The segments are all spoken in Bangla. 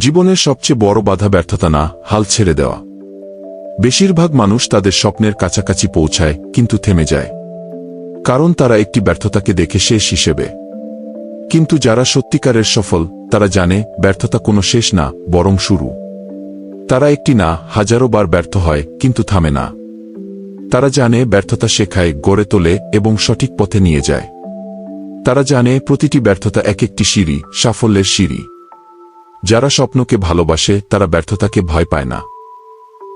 জীবনের সবচেয়ে বড় বাধা ব্যর্থতা না, হাল ছেড়ে দেওয়া। বেশিরভাগ মানুষ তাদের স্বপ্নের কাছাকাছি পৌঁছায়, কিন্তু থেমে যায়। কারণ তারা একটি ব্যর্থতাকে দেখে শেষ হিসেবে। কিন্তু যারা সত্যিকারের সফল, তারা জানে, ব্যর্থতা কোনো শেষ না, বরং শুরু। তারা একটি না, হাজারো বার ব্যর্থ হয়, কিন্তু থামে না। তারা জানে, ব্যর্থতা শেখায়, গড়ে তোলে এবং সঠিক পথে নিয়ে যায়। তারা জানে, প্রতিটি ব্যর্থতা এক একটি সিঁড়ি, সাফল্যের সিঁড়ি। যারা স্বপ্নকে ভালোবাসে, তারা ব্যর্থতাকে ভয় পায় না।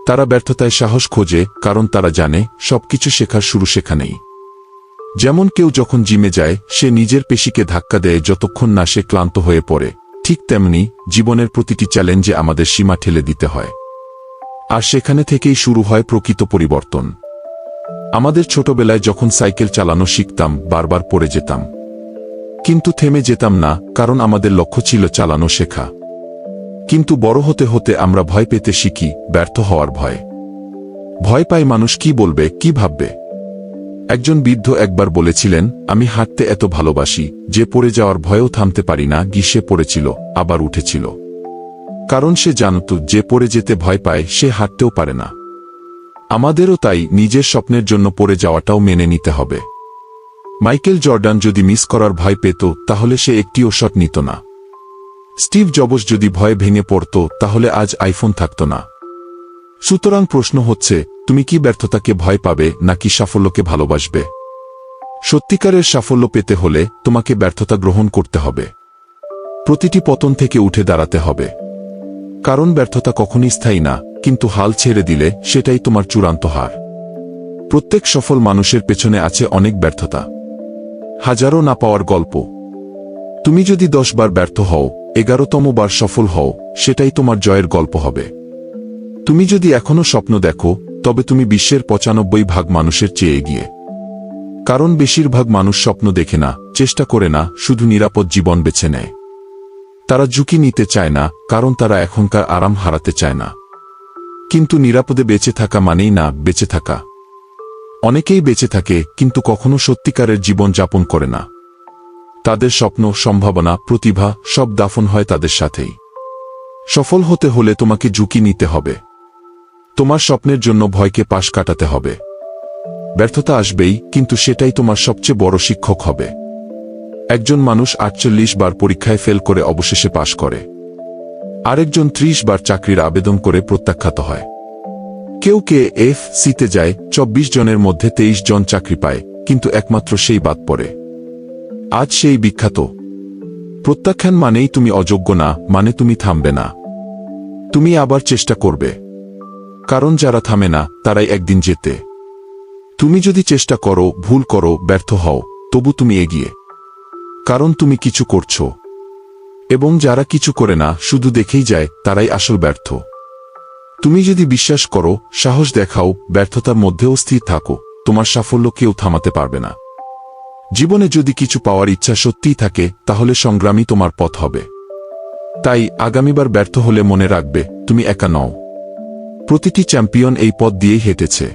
তারা ব্যর্থতায় সাহস খোঁজে, কারণ তারা জানে, সবকিছু শেখার শুরু সেখানেই। যেমন কেউ যখন জিমে যায়, সে নিজের পেশিকে ধাক্কা দেয়, যতক্ষণ না সে ক্লান্ত হয়ে পড়ে। ঠিক তেমনি, জীবনের প্রতিটি চ্যালেঞ্জে আমাদের সীমা ঠেলে দিতে হয়। আর সেখানে থেকেই শুরু হয় প্রকৃত পরিবর্তন। আমাদের ছোটবেলায় যখন সাইকেল চালানো শিখতাম, বারবার পড়ে যেতাম। কিন্তু থেমে যেতাম না, কারণ আমাদের লক্ষ্য ছিল চালানো শেখা। কিন্তু বড় হতে হতে আমরা ভয় পেতে শিখি, ব্যর্থ হওয়ার ভয়। ভয় পায় মানুষ কি বলবে, কি ভাববে? একজন বৃদ্ধ একবার বলেছিলেন, আমি হাঁটতে এত ভালোবাসি, যে পড়ে যাওয়ার ভয়েও থামতে পারি না গিসে পড়েছিল, আবার উঠেছিল। কারণ সে জানত, যে পড়ে যেতে ভয় পায়, সে হাঁটতেও পারে না। আমাদেরও তাই, নিজের স্বপ্নের জন্য পড়ে যাওয়াটাও মেনে নিতে হবে। মাইকেল জর্ডান যদি মিস করার ভয় পেত, তাহলে সে একটিও শট নিত না। স্টিভ জবস যদি ভয়ে ভেঙে পড়ত, তাহলে আজ আইফোন থাকত না। সুতরাং প্রশ্ন হচ্ছে, তুমি কি ব্যর্থতাকে ভয় পাবে, নাকি সাফল্যকে ভালোবাসবে? সত্যিকারের সাফল্য পেতে হলে তোমাকে ব্যর্থতা গ্রহণ করতে হবে। প্রতিটি পতন থেকে উঠে দাঁড়াতে হবে। কারণ ব্যর্থতা কখনই স্থায়ী না, কিন্তু হাল ছেড়ে দিলে সেটাই তোমার চূড়ান্ত হার। প্রত্যেক সফল মানুষের পেছনে আছে অনেক ব্যর্থতা। হাজারো না পাওয়ার গল্প। তুমি যদি দশ বার ব্যর্থ হও এগারোতম বার সফল হও, সেটাই তোমার জয়ের গল্প হবে। তুমি যদি এখনও স্বপ্ন দেখো, তবে তুমি বিশ্বের পঁচানব্বই ভাগ মানুষের চেয়ে এগিয়ে। কারণ বেশিরভাগ মানুষ স্বপ্ন দেখে না, চেষ্টা করে না, শুধু নিরাপদ জীবন বেছে নেয়। তারা ঝুঁকি নিতে চায় না, কারণ তারা এখনকার আরাম হারাতে চায় না। কিন্তু নিরাপদে বেঁচে থাকা মানেই না বেঁচে থাকা। অনেকেই বেঁচে থাকে, কিন্তু কখনো সত্যিকারের জীবন যাপন করে না। তাদের স্বপ্ন, সম্ভাবনা, প্রতিভা, সব দাফন হয় তাদের সাথেই। সফল হতে হলে তোমাকে ঝুঁকি নিতে হবে। তোমার স্বপ্নের জন্য ভয়কে পাশ কাটাতে হবে। ব্যর্থতা আসবেই, কিন্তু সেটাই তোমার সবচেয়ে বড় শিক্ষক হবে। একজন মানুষ আটচল্লিশ বার পরীক্ষায় ফেল করে অবশেষে পাশ করে। আরেকজন ত্রিশ বার চাকরির আবেদন করে প্রত্যাখ্যাত হয়। কেউ কে এফ সিতে যায়, চব্বিশ জনের মধ্যে তেইশ জন চাকরি পায়, কিন্তু একমাত্র সেই বাদ পড়ে। আজ সেই বিখ্যাত। প্রত্যাখ্যান মানেই তুমি অযোগ্য না মানে তুমি থামবে না। তুমি আবার চেষ্টা করবে। কারণ যারা থামে না, তারাই একদিন যেতে তুমি যদি চেষ্টা করো, ভুল করো, ব্যর্থ হও, তবু তুমি এগিয়ে। কারণ তুমি কিছু করছ। এবং যারা কিছু করে না, শুধু দেখেই যায়, তারাই আসল ব্যর্থ। তুমি যদি বিশ্বাস করো, সাহস দেখাও, ব্যর্থতার মধ্যেও স্থির থাকো, তোমার সাফল্য কেউ থামাতে পারবে না। জীবনে যদি কিছু পাওয়ার ইচ্ছা সত্যিই থাকে, তাহলে সংগ্রামই তোমার পথ হবে। তাই আগামীবার ব্যর্থ হলে মনে রাখবে, তুমি একা নও। প্রতিটি চ্যাম্পিয়ন এই পথ দিয়েই হেঁটেছে।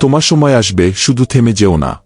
তোমার সময় আসবে, শুধু থেমে যেও না।